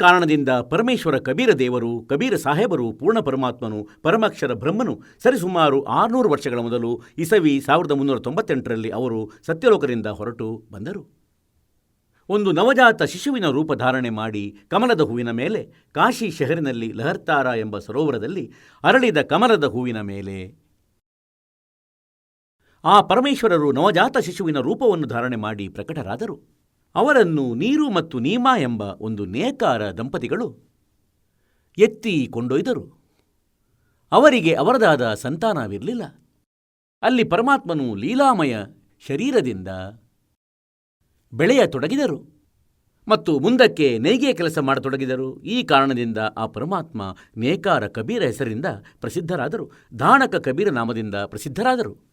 ಕಾರಣದಿಂದ ಪರಮೇಶ್ವರ ಕಬೀರ ದೇವರು, ಕಬೀರ ಸಾಹೇಬರು, ಪೂರ್ಣ ಪರಮಾತ್ಮನು, ಪರಮಾಕ್ಷರ ಬ್ರಹ್ಮನು ಸರಿಸುಮಾರು ಆರುನೂರು ವರ್ಷಗಳ ಮೊದಲು ಇಸವಿ ಸಾವಿರದ ಮುನ್ನೂರ ತೊಂಬತ್ತೆಂಟರಲ್ಲಿ ಅವರು ಸತ್ಯಲೋಕದಿಂದ ಹೊರಟು ಬಂದರು. ಒಂದು ನವಜಾತ ಶಿಶುವಿನ ರೂಪ ಧಾರಣೆ ಮಾಡಿ ಕಮಲದ ಹೂವಿನ ಮೇಲೆ, ಕಾಶಿ ಶಹರಿನಲ್ಲಿ ಲಹರ್ತಾರ ಎಂಬ ಸರೋವರದಲ್ಲಿ ಅರಳಿದ ಕಮಲದ ಹೂವಿನ ಮೇಲೆ. ಆ ಪರಮೇಶ್ವರರು ನವಜಾತ ಶಿಶುವಿನ ರೂಪವನ್ನು ಧಾರಣೆ ಮಾಡಿ ಪ್ರಕಟರಾದರು. ಅವರನ್ನು ನೀರು ಮತ್ತು ನೀಮಾ ಎಂಬ ಒಂದು ನೇಕಾರ ದಂಪತಿಗಳು ಎತ್ತಿ ಕೊಂಡೊಯ್ದರು. ಅವರಿಗೆ ಅವರದಾದ ಸಂತಾನವಿರಲಿಲ್ಲ. ಅಲ್ಲಿ ಪರಮಾತ್ಮನು ಲೀಲಾಮಯ ಶರೀರದಿಂದ ಬೆಳೆಯತೊಡಗಿದರು ಮತ್ತು ಮುಂದಕ್ಕೆ ನೇಯ್ಗೆ ಕೆಲಸ ಮಾಡತೊಡಗಿದರು. ಈ ಕಾರಣದಿಂದ ಆ ಪರಮಾತ್ಮ ನೇಕಾರ ಕಬೀರ ಹೆಸರಿಂದ ಪ್ರಸಿದ್ಧರಾದರು. ದಾಣಕ ಕಬೀರ ನಾಮದಿಂದ ಪ್ರಸಿದ್ಧರಾದರು.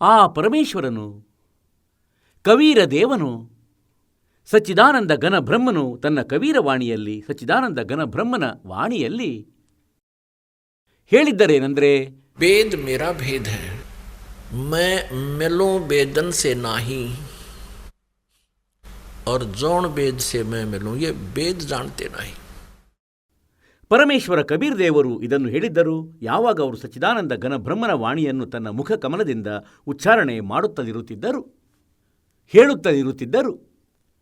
ಆ ಪರಮೇಶ್ವರನು ಕವೀರ ದೇವನು ಸಚ್ಚಿದಾನಂದ ಘನ ಬ್ರಹ್ಮನು ತನ್ನ ಕವೀರ ವಾಣಿಯಲ್ಲಿ ಸಚ್ಚಿದಾನಂದ ಘನ ಬ್ರಹ್ಮನ ವಾಣಿಯಲ್ಲಿ ಹೇಳಿದ್ದರೇನೆಂದರೆ वेद मेरा भेद है मैं मिलूं वेदन से नाही और जौन वेद से मैं मिलूं ये वेद जानते नहीं ಪರಮೇಶ್ವರ ಕಬೀರ್ ದೇವರು ಇದನ್ನು ಹೇಳಿದ್ದರು. ಯಾವಾಗ ಅವರು ಸಚ್ಚಿದಾನಂದ ಘನಬ್ರಹ್ಮನ ವಾಣಿಯನ್ನು ತನ್ನ ಮುಖ ಕಮಲದಿಂದ ಉಚ್ಚಾರಣೆ ಮಾಡುತ್ತಲಿರುತ್ತಿದ್ದರು ಹೇಳುತ್ತಲಿರುತ್ತಿದ್ದರು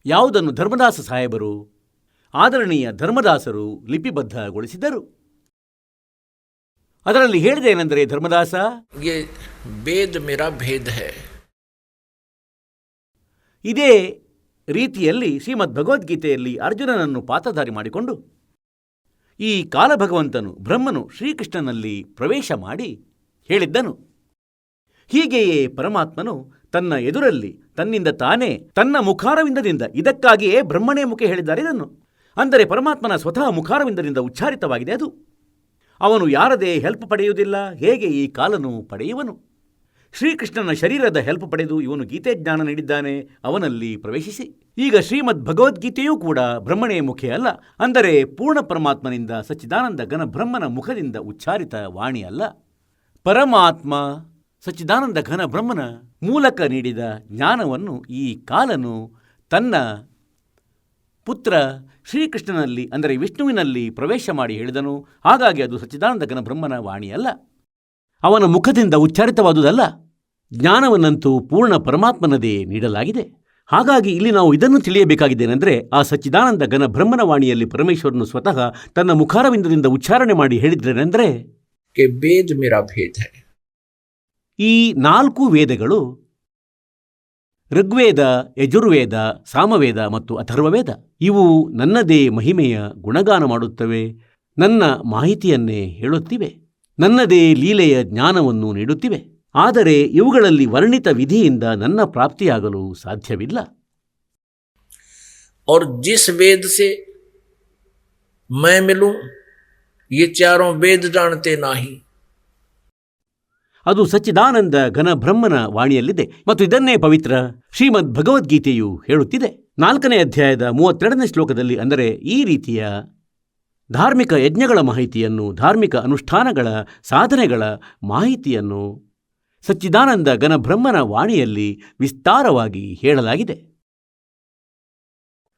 ಯಾವುದನ್ನು ಧರ್ಮದಾಸ ಸಾಹೇಬರು ಆದರಣೀಯ ಧರ್ಮದಾಸರು ಲಿಪಿಬದ್ಧಗೊಳಿಸಿದ್ದರು. ಅದರಲ್ಲಿ ಹೇಳಿದೇನೆಂದರೆ ಧರ್ಮದಾಸ ಇದೇ ರೀತಿಯಲ್ಲಿ ಶ್ರೀಮದ್ ಭಗವದ್ಗೀತೆಯಲ್ಲಿ ಅರ್ಜುನನನ್ನು ಪಾತ್ರಧಾರಿ ಮಾಡಿಕೊಂಡು ಈ ಕಾಲಭಗವಂತನು ಬ್ರಹ್ಮನು ಶ್ರೀಕೃಷ್ಣನಲ್ಲಿ ಪ್ರವೇಶ ಮಾಡಿ ಹೇಳಿದ್ದನು. ಹೀಗೆಯೇ ಪರಮಾತ್ಮನು ತನ್ನ ಎದುರಲ್ಲಿ ತನ್ನಿಂದ ತಾನೇ ತನ್ನ ಮುಖಾರವಿಂದದಿಂದ ಇದಕ್ಕಾಗಿಯೇ ಬ್ರಹ್ಮಣೇ ಮುಖ ಹೇಳಿದ್ದಾರೆ ಇದನ್ನು. ಅಂದರೆ ಪರಮಾತ್ಮನ ಸ್ವತಃ ಮುಖಾರವಿಂದದಿಂದ ಉಚ್ಚಾರಿತವಾಗಿದೆ ಅದು. ಅವನು ಯಾರದೇ ಹೆಲ್ಪ್ ಪಡೆಯುವುದಿಲ್ಲ, ಹೇಗೆ ಈ ಕಾಲನು ಪಡೆಯುವನು. ಶ್ರೀಕೃಷ್ಣನ ಶರೀರದ ಹೆಲ್ಪ್ ಪಡೆದು ಇವನು ಗೀತೆ ಜ್ಞಾನ ನೀಡಿದ್ದಾನೆ, ಅವನಲ್ಲಿ ಪ್ರವೇಶಿಸಿ. ಈಗ ಶ್ರೀಮದ್ ಭಗವದ್ಗೀತೆಯೂ ಕೂಡ ಬ್ರಹ್ಮಣೆಯ ಮುಖೆ ಅಲ್ಲ, ಅಂದರೆ ಪೂರ್ಣ ಪರಮಾತ್ಮನಿಂದ ಸಚ್ಚಿದಾನಂದ ಘನ ಬ್ರಹ್ಮನ ಮುಖದಿಂದ ಉಚ್ಚಾರಿತ ವಾಣಿ ಅಲ್ಲ. ಪರಮಾತ್ಮ ಸಚ್ಚಿದಾನಂದ ಘನ ಬ್ರಹ್ಮನ ಮೂಲಕ ನೀಡಿದ ಜ್ಞಾನವನ್ನು ಈ ಕಾಲನು ತನ್ನ ಪುತ್ರ ಶ್ರೀಕೃಷ್ಣನಲ್ಲಿ, ಅಂದರೆ ವಿಷ್ಣುವಿನಲ್ಲಿ ಪ್ರವೇಶ ಮಾಡಿ ಹೇಳಿದನು. ಹಾಗಾಗಿ ಅದು ಸಚ್ಚಿದಾನಂದ ಘನ ಬ್ರಹ್ಮನ ವಾಣಿಯಲ್ಲ ಅವನ ಮುಖದಿಂದ ಉಚ್ಚಾರಿತವಾದುದಲ್ಲ. ಜ್ಞಾನವನ್ನಂತೂ ಪೂರ್ಣ ಪರಮಾತ್ಮನದೇ ನೀಡಲಾಗಿದೆ. ಹಾಗಾಗಿ ಇಲ್ಲಿ ನಾವು ಇದನ್ನು ತಿಳಿಯಬೇಕಾಗಿದ್ದೇನೆಂದರೆ ಆ ಸಚ್ಚಿದಾನಂದ ಘನ ಬ್ರಹ್ಮನವಾಣಿಯಲ್ಲಿ ಪರಮೇಶ್ವರನು ಸ್ವತಃ ತನ್ನ ಮುಖಾರವಿಂದದಿಂದ ಉಚ್ಚಾರಣೆ ಮಾಡಿ ಹೇಳಿದ್ರೇನೆಂದರೆ? ಮೇರಾ ಈ ನಾಲ್ಕು ವೇದಗಳು ಋಗ್ವೇದ ಯಜುರ್ವೇದ ಸಾಮವೇದ ಮತ್ತು ಅಥರ್ವವೇದ ಇವು ನನ್ನದೇ ಮಹಿಮೆಯ ಗುಣಗಾನ ಮಾಡುತ್ತವೆ ನನ್ನ ಮಾಹಿತಿಯನ್ನೇ ಹೇಳುತ್ತಿವೆ. ನನ್ನದೇ ಲೀಲೆಯ ಜ್ಞಾನವನ್ನು ನೀಡುತ್ತಿವೆ ಆದರೆ ಇವುಗಳಲ್ಲಿ ವರ್ಣಿತ ವಿಧಿಯಿಂದ ನನ್ನ ಪ್ರಾಪ್ತಿಯಾಗಲು ಸಾಧ್ಯವಿಲ್ಲ और जिस वेद से मैं मिलूं ये चारों वेद जानते नहीं ಅದು ಸಚ್ಚಿದಾನಂದ ಘನ ಬ್ರಹ್ಮನ ವಾಣಿಯಲ್ಲಿದೆ ಮತ್ತು ಇದನ್ನೇ ಪವಿತ್ರ ಶ್ರೀಮದ್ ಭಗವದ್ಗೀತೆಯು ಹೇಳುತ್ತಿದೆ ನಾಲ್ಕನೇ ಅಧ್ಯಾಯದ ಮೂವತ್ತೆರಡನೇ ಶ್ಲೋಕದಲ್ಲಿ ಅಂದರೆ ಈ ರೀತಿಯ ಧಾರ್ಮಿಕ ಯಜ್ಞಗಳ ಮಾಹಿತಿಯನ್ನು, ಧಾರ್ಮಿಕ ಅನುಷ್ಠಾನಗಳ ಸಾಧನೆಗಳ ಮಾಹಿತಿಯನ್ನು ಸಚ್ಚಿದಾನಂದ ಘನಬ್ರಹ್ಮನ ವಾಣಿಯಲ್ಲಿ ವಿಸ್ತಾರವಾಗಿ ಹೇಳಲಾಗಿದೆ.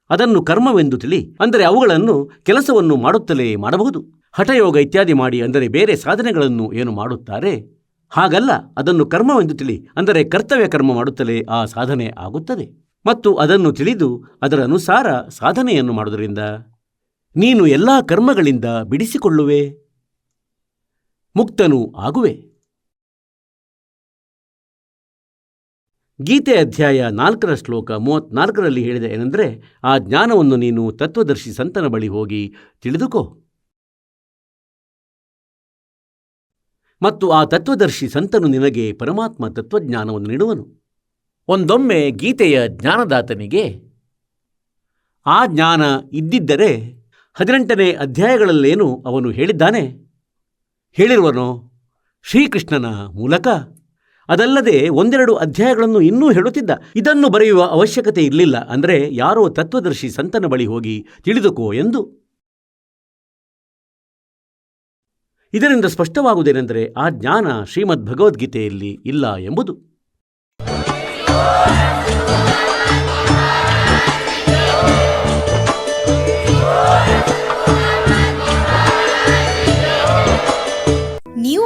ಅದನ್ನು ಕರ್ಮವೆಂದು ತಿಳಿ, ಅಂದರೆ ಅವುಗಳನ್ನು ಕೆಲಸವನ್ನು ಮಾಡುತ್ತಲೇ ಮಾಡಬಹುದು. ಹಠಯೋಗ ಇತ್ಯಾದಿ ಮಾಡಿ, ಅಂದರೆ ಬೇರೆ ಸಾಧನೆಗಳನ್ನು ಏನು ಮಾಡುತ್ತಾರೆ? ಹಾಗಲ್ಲ, ಅದನ್ನು ಕರ್ಮವೆಂದು ತಿಳಿ, ಅಂದರೆ ಕರ್ತವ್ಯ ಕರ್ಮ ಮಾಡುತ್ತಲೇ ಆ ಸಾಧನೆ ಆಗುತ್ತದೆ. ಮತ್ತು ಅದನ್ನು ತಿಳಿದು ಅದರ ಅನುಸಾರ ಸಾಧನೆಯನ್ನು ಮಾಡುವುದರಿಂದ ನೀನು ಎಲ್ಲಾ ಕರ್ಮಗಳಿಂದ ಬಿಡಿಸಿಕೊಳ್ಳುವೆ. ಮುಕ್ತನು ಆಗುವೆ. ಗೀತೆ ಅಧ್ಯಾಯ ನಾಲ್ಕರ ಶ್ಲೋಕ ಮೂವತ್ನಾಲ್ಕರಲ್ಲಿ ಹೇಳಿದ ಏನೆಂದರೆ, ಆ ಜ್ಞಾನವನ್ನು ನೀನು ತತ್ವದರ್ಶಿ ಸಂತನ ಬಳಿ ಹೋಗಿ ತಿಳಿದುಕೋ. ಮತ್ತು ಆ ತತ್ವದರ್ಶಿ ಸಂತನು ನಿನಗೆ ಪರಮಾತ್ಮ ತತ್ವಜ್ಞಾನವನ್ನು ನೀಡುವನು. ಒಂದೊಮ್ಮೆ ಗೀತೆಯ ಜ್ಞಾನದಾತನಿಗೆ, ಆ ಜ್ಞಾನ ಇದ್ದಿದ್ದರೆ ಹದಿನೆಂಟನೇ ಅಧ್ಯಾಯಗಳಲ್ಲೇನು ಅವನು ಹೇಳಿದ್ದಾನೆ? ಹೇಳಿರುವನು? ಶ್ರೀಕೃಷ್ಣನ ಮೂಲಕ? ಅದಲ್ಲದೆ ಒಂದೆರಡು ಅಧ್ಯಾಯಗಳನ್ನು ಇನ್ನೂ ಹೇಳುತ್ತಿದ್ದ. ಇದನ್ನು ಬರೆಯುವ ಅವಶ್ಯಕತೆ ಇರಲಿಲ್ಲ. ಅಂದರೆ ಯಾರೋ ತತ್ವದರ್ಶಿ ಸಂತನ ಬಳಿ ಹೋಗಿ ತಿಳಿದುಕೋ ಎಂದು. ಇದರಿಂದ ಸ್ಪಷ್ಟವಾಗುವುದೇನೆಂದರೆ ಆ ಜ್ಞಾನ ಶ್ರೀಮದ್ ಭಗವದ್ಗೀತೆಯಲ್ಲಿ ಇಲ್ಲ ಎಂಬುದು.